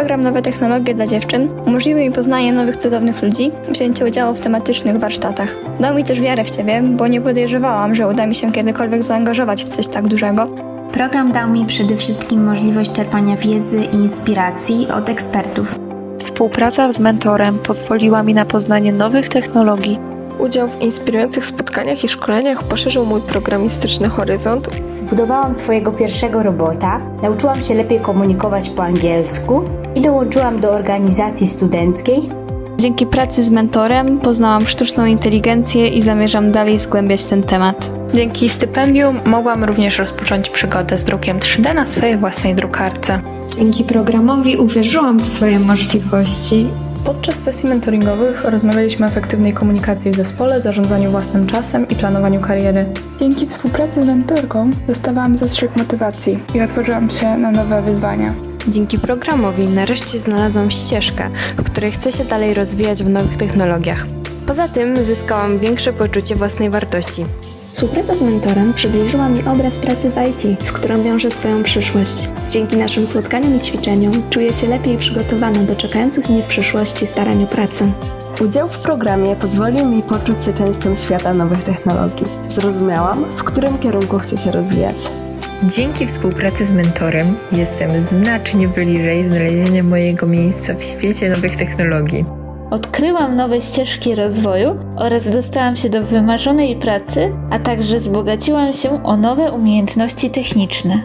Program Nowe Technologie dla Dziewczyn umożliwił mi poznanie nowych cudownych ludzi, wzięcie udziału w tematycznych warsztatach. Dał mi też wiarę w siebie, bo nie podejrzewałam, że uda mi się kiedykolwiek zaangażować w coś tak dużego. Program dał mi przede wszystkim możliwość czerpania wiedzy i inspiracji od ekspertów. Współpraca z mentorem pozwoliła mi na poznanie nowych technologii. Udział w inspirujących spotkaniach i szkoleniach poszerzył mój programistyczny horyzont. Zbudowałam swojego pierwszego robota, nauczyłam się lepiej komunikować po angielsku i dołączyłam do organizacji studenckiej. Dzięki pracy z mentorem poznałam sztuczną inteligencję i zamierzam dalej zgłębiać ten temat. Dzięki stypendium mogłam również rozpocząć przygodę z drukiem 3D na swojej własnej drukarce. Dzięki programowi uwierzyłam w swoje możliwości. Podczas sesji mentoringowych rozmawialiśmy o efektywnej komunikacji w zespole, zarządzaniu własnym czasem i planowaniu kariery. Dzięki współpracy z mentorką dostawałam zastrzyk motywacji i otworzyłam się na nowe wyzwania. Dzięki programowi nareszcie znalazłam ścieżkę, w której chcę się dalej rozwijać w nowych technologiach. Poza tym zyskałam większe poczucie własnej wartości. Współpraca z mentorem przybliżyła mi obraz pracy w IT, z którą wiążę swoją przyszłość. Dzięki naszym spotkaniom i ćwiczeniom czuję się lepiej przygotowana do czekających mnie w przyszłości starań o pracę. Udział w programie pozwolił mi poczuć się częścią świata nowych technologii. Zrozumiałam, w którym kierunku chcę się rozwijać. Dzięki współpracy z mentorem jestem znacznie bliżej znalezienia mojego miejsca w świecie nowych technologii. Odkryłam nowe ścieżki rozwoju oraz dostałam się do wymarzonej pracy, a także wzbogaciłam się o nowe umiejętności techniczne.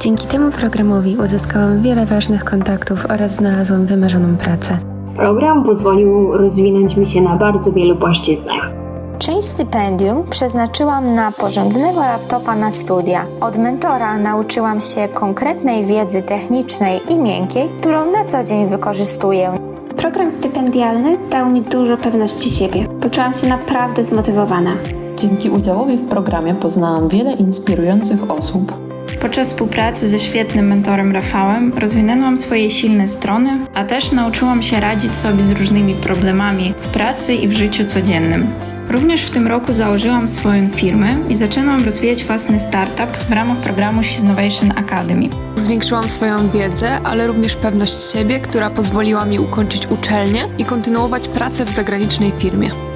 Dzięki temu programowi uzyskałam wiele ważnych kontaktów oraz znalazłam wymarzoną pracę. Program pozwolił rozwinąć mi się na bardzo wielu płaszczyznach. Część stypendium przeznaczyłam na porządnego laptopa na studia. Od mentora nauczyłam się konkretnej wiedzy technicznej i miękkiej, którą na co dzień wykorzystuję. Program stypendialny dał mi dużo pewności siebie. Poczułam się naprawdę zmotywowana. Dzięki udziałowi w programie poznałam wiele inspirujących osób. Podczas współpracy ze świetnym mentorem Rafałem rozwinęłam swoje silne strony, a też nauczyłam się radzić sobie z różnymi problemami w pracy i w życiu codziennym. Również w tym roku założyłam swoją firmę i zaczęłam rozwijać własny startup w ramach programu Innovation Academy. Zwiększyłam swoją wiedzę, ale również pewność siebie, która pozwoliła mi ukończyć uczelnię i kontynuować pracę w zagranicznej firmie.